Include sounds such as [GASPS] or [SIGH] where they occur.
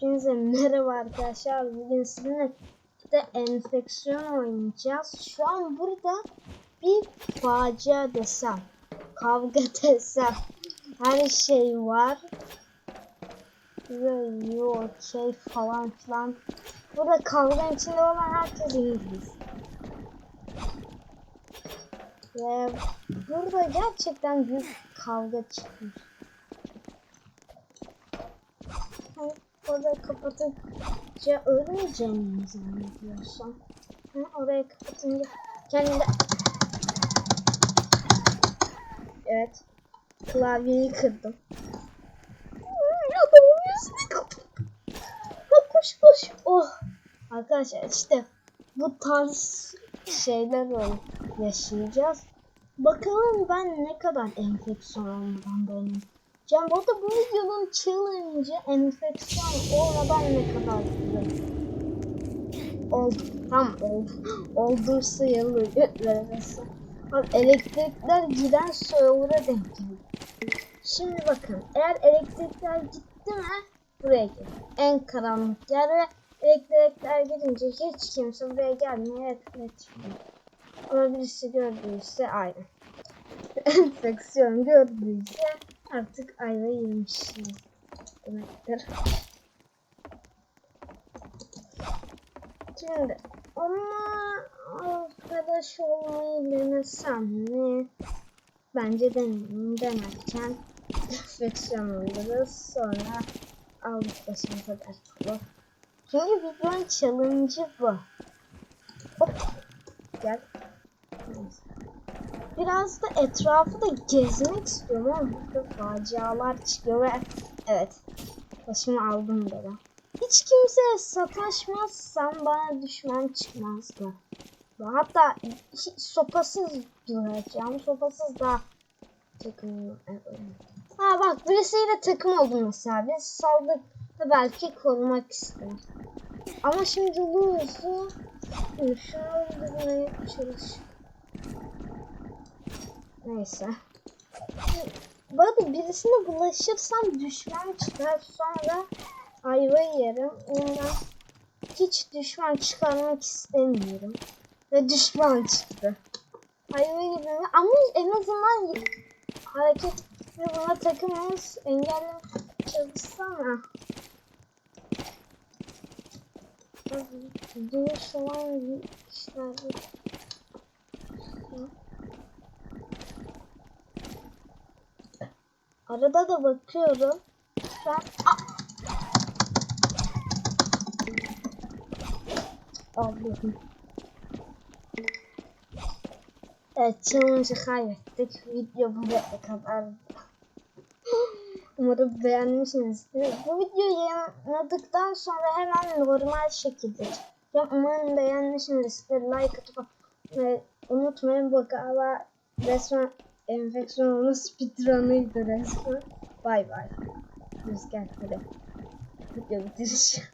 Hepinize merhaba arkadaşlar. Bugün sizinle de enfeksiyon oynayacağız. Şu an burada bir facia desem, kavga [LAUGHS] desem, her şey var. Ve okey falan filan. Burada kavganın içinde olan herkes İngiliz. Ve burada gerçekten büyük kavga çıkmış. Hani orada kapatınca ölmeyeceğimi zannediyorsam. Hı, oraya kapatınca kendimde... Evet. Klavyeyi kırdım. Adamın yüzünü kapattım. Ha, Koş koş. Oh. Arkadaşlar işte bu tarz şeyler yaşayacağız. Bakalım ben ne kadar enfeksiyon olmadan dayanayım. Can bu arada bu videonun challenge'ı enfeksiyon olmadan ne kadar güzel. Oldu. Tam oldu. [GASPS] Oldu sayılır. Götlermesi. Bak elektrikler giden server'a denk geldi. Şimdi bakın eğer elektrikler gitti mi buraya gel. En karanlık yer ve elektrikler gidince hiç kimse buraya gelmeye etmiyor. Ama birisi gördüyse aynı. [LAUGHS] Enfeksiyon gördüyse artık ayva yemişsiniz demektir. Şimdi ama arkadaş olmayı denesem mi? Bence deneyim denerken enfeksiyon oluruz sonra aldık başımıza dert olur. Çünkü videonun challenge'ı bu. Hop. Gel. Neyse. Biraz da etrafı da gezmek istiyorum ama burada facialar çıkıyor ve evet başımı aldım böyle. Hiç kimseye sataşmazsam bana düşman çıkmazdı. Hatta hiç sopasız duracağım. Sopasız da takım. Ha bak birisiyle takım oldum mesela. Biz saldık ve belki korumak ister. Ama şimdi Louis'u şunu öldürmeye çalış. Neyse. Bu arada birisine bulaşırsam düşman çıkar sonra ayvayı yerim. Ondan hiç düşman çıkarmak istemiyorum. Ve düşman çıktı. Ayvayı yedim ama en azından hareket ve buna takımımız engellemeye çalışsana. Dövüş falan işler. Arada da bakıyorum. Ben... Allah'ım. Evet, challenge'ı kaybettik. Video buraya kadar. Umarım beğenmişsinizdir. Bu videoyu yayınladıktan sonra hemen normal şekilde çıkacağım. Umarım beğenmişsinizdir. Like atıp unutmayın bu galiba resmen enfeksiyonlu speedrun'ıydı resmen. Bay bay. Gel hadi. Video bitireceğim.